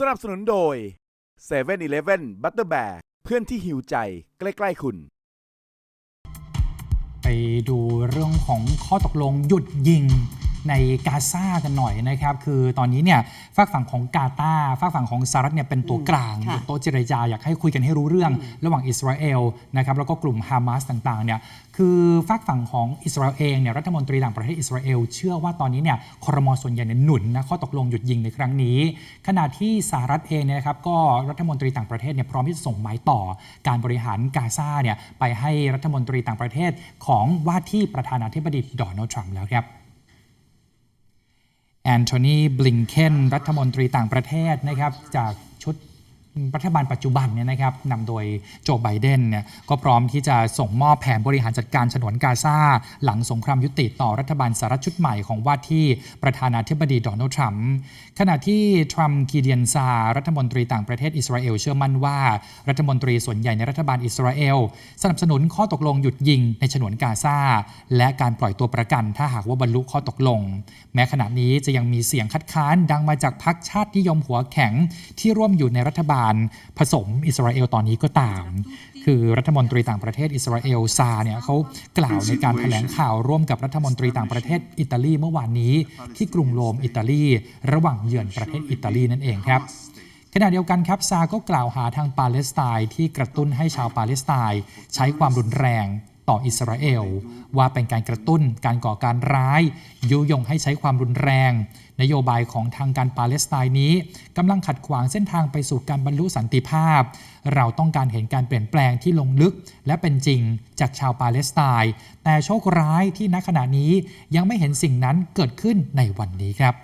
สนับสนุนโดย7 e เ e ่ e อีเลฟเว่นบัตเตอร์แบเพื่อนที่หิวใจใกล้ ๆ คุณ ไปดูเรื่องของข้อตกลงหยุดยิง ในกาซากันหน่อยนะครับ คือตอนนี้เนี่ยฝากฝั่งของกาตาร์ฝากฝั่งของสหรัฐเนี่ยเป็นตัวกลางค่ะ บนโต๊ะเจรจาอยากให้คุยกันให้รู้เรื่อง ระหว่างอิสราเอลนะครับแล้วก็กลุ่มฮามาสต่างๆเนี่ยคือฝากฝั่งของอิสราเอลเองเนี่ยรัฐมนตรีต่างประเทศอิสราเอลเชื่อว่าตอนนี้เนี่ยครมส่วนใหญ่เนี่ยหนุนนะข้อตกลงหยุดยิงในครั้งนี้ ขณะที่สหรัฐเองเนี่ยนะครับก็รัฐมนตรีต่างประเทศเนี่ยพร้อมที่จะส่งไม้ต่อการบริหารกาซาเนี่ยไปให้รัฐมนตรีต่างประเทศของว่าที่ประธานาธิบดีโดนัลด์ทรัมป์แล้วครับ แอนโทนีบลิงเคนรัฐมนตรีต่างประเทศนะครับจาก รัฐบาลปัจจุบันเนี่ยนะครับนำโดยโจไบเดนเนี่ยก็พร้อมที่จะส่งมอบแผนบริหารจัดการฉนวนกาซาหลังสงครามยุติต่อรัฐบาลสหรัฐชุดใหม่ของว่าที่ประธานาธิบดีโดนัลด์ทรัมป์ขณะที่ทรัมป์กีเดียนซา รัฐมนตรีต่างประเทศอิสราเอลเชื่อมั่นว่า รัฐมนตรีส่วนใหญ่ในรัฐบาลอิสราเอลสนับสนุนข้อตกลงหยุดยิงในฉนวนกาซาและการปล่อยตัวประกัน ถ้าหากว่าบรรลุข้อตกลง แม้ขณะนี้จะยังมีเสียงคัดค้านดังมาจากพรรคชาตินิยมหัวแข็งที่ร่วมอยู่ในรัฐบาลผสมอิสราเอลตอนนี้ก็ตาม คือรัฐมนตรีต่างประเทศอิสราเอลซาเนี่ยเขากล่าวในการแถลงข่าวร่วมกับรัฐมนตรีต่างประเทศอิตาลีเมื่อวานนี้ ที่กรุงโรมอิตาลีระหว่างเยือนประเทศอิตาลีนั่นเองครับขณะเดียวกันครับซาก็กล่าวหาทางปาเลสไตน์ที่กระตุ้นให้ชาวปาเลสไตน์ใช้ความรุนแรง ต่ออิสราเอล ว่าเป็นการกระตุ้นการก่อการร้าย ยุยงให้ใช้ความรุนแรง นโยบายของทางการปาเลสไตน์นี้กำลังขัดขวางเส้นทางไปสู่การบรรลุสันติภาพ เราต้องการเห็นการเปลี่ยนแปลงที่ลงลึก และเป็นจริงจากชาวปาเลสไตน์แต่โชคร้ายที่ณขณะนี้ยังไม่เห็นสิ่งนั้นเกิดขึ้นในวันนี้ครับ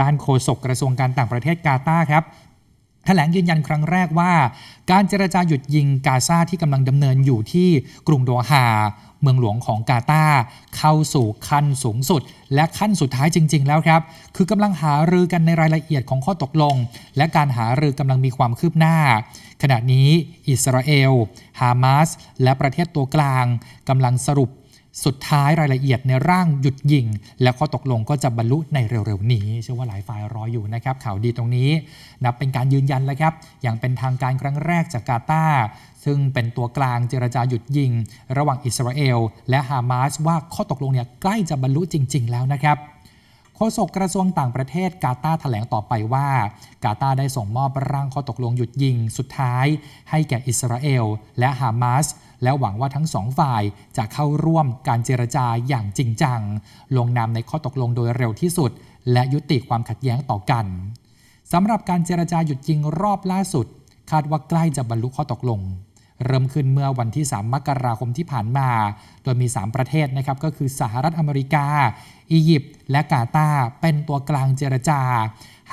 ด้านโฆษกกระทรวงการต่างประเทศกาตาร์ครับ แถลงยืนยันครั้งแรกว่า การเจรจาหยุดยิงกาซาที่กำลังดำเนินอยู่ที่กรุงโดฮาเมืองหลวงของกาตาเข้าสู่ขั้นสูงสุด และขั้นสุดท้ายจริง ๆ แล้วครับ คือกำลังหารือกันในรายละเอียดของข้อตกลง และการหารือกำลังมีความคืบหน้า ขณะนี้อิสราเอล ฮามาส และประเทศตัวกลางกำลังสรุป สุดท้ายรายละเอียดในร่างหยุดยิง แล้วข้อตกลงก็จะบรรลุในเร็วๆนี้ เชื่อว่าหลายฝ่ายรออยู่นะครับ ข่าวดีตรงนี้ นับเป็นการยืนยันแล้วครับ อย่างเป็นทางการครั้งแรกจากกาตาร์ซึ่งเป็นตัวกลางเจรจาหยุดยิง ระหว่างอิสราเอล และฮามาสว่าข้อตกลงเนี่ยใกล้จะบรรลุจริง ๆ แล้วนะครับ โฆษกกระทรวงต่างประเทศกาตาแถลงต่อไปว่า กาตาได้ส่งมอบร่างข้อตกลงหยุดยิงสุดท้าย ให้แก่อิสราเอล และฮามาสและหวังว่าทั้งสองฝ่ายจะเข้าร่วมการเจรจาอย่างจริงจัง ลงนามในข้อตกลงโดยเร็วที่สุด และยุติความขัดแย้งต่อกันสำหรับการเจรจาหยุดยิงรอบล่าสุด คาดว่าใกล้จะบรรลุข้อตกลง เริ่มขึ้นเมื่อวันที่ 3 มกราคมที่ผ่านมา โดยมี 3 ประเทศนะครับก็คือสหรัฐอเมริกา อียิปต์และกาตาร์เป็นตัวกลางเจรจา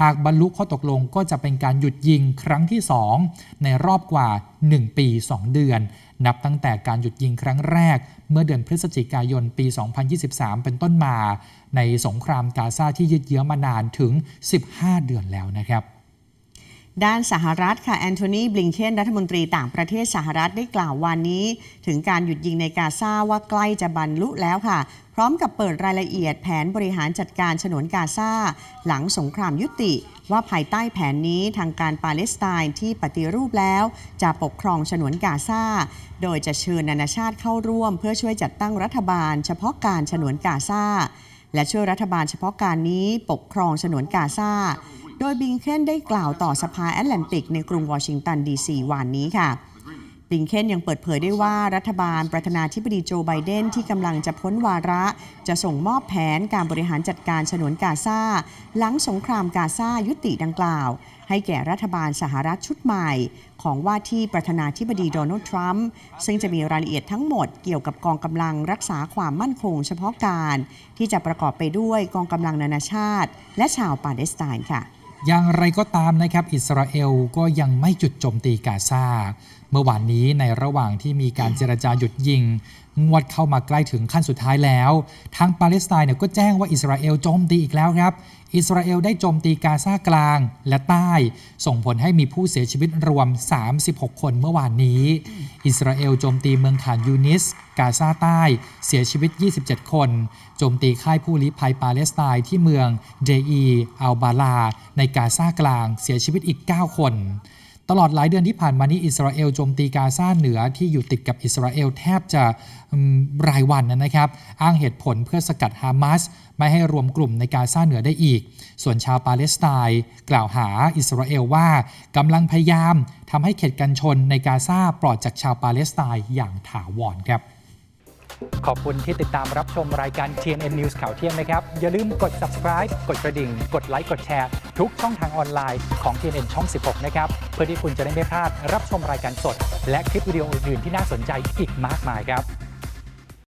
หากบรรลุข้อตกลงก็จะเป็นการหยุดยิงครั้งที่ 2 ในรอบกว่า 1 ปี 2 เดือน นับตั้งแต่การหยุดยิงครั้งแรก เมื่อเดือนพฤศจิกายนปี 2023 เป็นต้นมา ในสงครามกาซาที่ยืดเยื้อมานานถึง 15 เดือนแล้วนะครับ ด้านสหรัฐค่ะแอนโทนีบลิงเคนรัฐมนตรีต่างประเทศสหรัฐได้กล่าววันนี้ ถึงการหยุดยิงในกาซาว่าใกล้จะบรรลุแล้วค่ะ พร้อมกับเปิดรายละเอียดแผนบริหารจัดการฉนวนกาซาหลังสงครามยุติ ว่าภายใต้แผนนี้ทางการปาเลสไตน์ที่ปฏิรูปแล้ว จะปกครองฉนวนกาซาโดยจะเชิญนานาชาติเข้าร่วม เพื่อช่วยจัดตั้งรัฐบาล เฉพาะการฉนวนกาซาและช่วยรัฐบาลเฉพาะการนี้ปกครองฉนวนกาซา โดยบิงเคนได้กล่าวต่อสภาแอตแลนติกในกรุงวอชิงตันดีซีวันนี้ค่ะบิงเคนยังเปิดเผยได้ว่ารัฐบาลประธานาธิบดีโจไบเดนที่กำลังจะพ้นวาระ จะส่งมอบแผนการบริหารจัดการฉนวนกาซาหลังสงครามกาซายุติดังกล่าว ให้แก่รัฐบาลสหรัฐชุดใหม่ ของว่าที่ประธานาธิบดีโดนัลด์ทรัมป์ซึ่งจะมีรายละเอียดทั้งหมดเกี่ยวกับกองกำลังรักษาความมั่นคงเฉพาะการ ที่จะประกอบไปด้วยกองกำลังนานาชาติ และชาวปาเลสไตน์ค่ะ อย่างไรก็ตามนะครับ อิสราเอลก็ยังไม่จุดโจมตีกาซา เมื่อวานนี้ในระหว่างที่มีการเจรจาหยุดยิง งวดเข้ามาใกล้ถึงขั้นสุดท้ายแล้ว ทางปาเลสไตน์เนี่ยก็แจ้งว่าอิสราเอลโจมตีอีกแล้วครับ อิสราเอลได้โจมตีกาซากลางและใต้ ส่งผลให้มีผู้เสียชีวิตรวม 36 คนเมื่อวานนี้ อิสราเอลโจมตีเมืองขานยูนิส กาซาใต้ เสียชีวิต 27 คน โจมตีค่ายผู้ลี้ภัยปาเลสไตน์ที่เมืองเดอีอัลบาลา ในกาซากลาง เสียชีวิตอีก 9 คน ตลอดหลายเดือนที่ผ่านมานี้อิสราเอลโจมตีกาซาเหนือที่อยู่ติดกับอิสราเอลแทบจะรายวันนะครับ อ้างเหตุผลเพื่อสกัดฮามาสไม่ให้รวมกลุ่มในกาซาเหนือได้อีก ส่วนชาวปาเลสไตน์กล่าวหาอิสราเอลว่ากำลังพยายามทำให้เขตกันชนในกาซาปลอดจากชาวปาเลสไตน์อย่างถาวรครับขอบคุณที่ติดตามรับชมรายการ TNN News ข่าวเที่ยงนะครับ อย่าลืมกด subscribe กดกระดิ่ง กดไลค์ กดแชร์ ทุกช่องทางออนไลน์ของ TNN ช่อง 16 นะครับ เพื่อที่คุณจะได้ไม่พลาดรับชมรายการสด และคลิปวิดีโออื่นๆที่น่าสนใจอีกมากมายครับ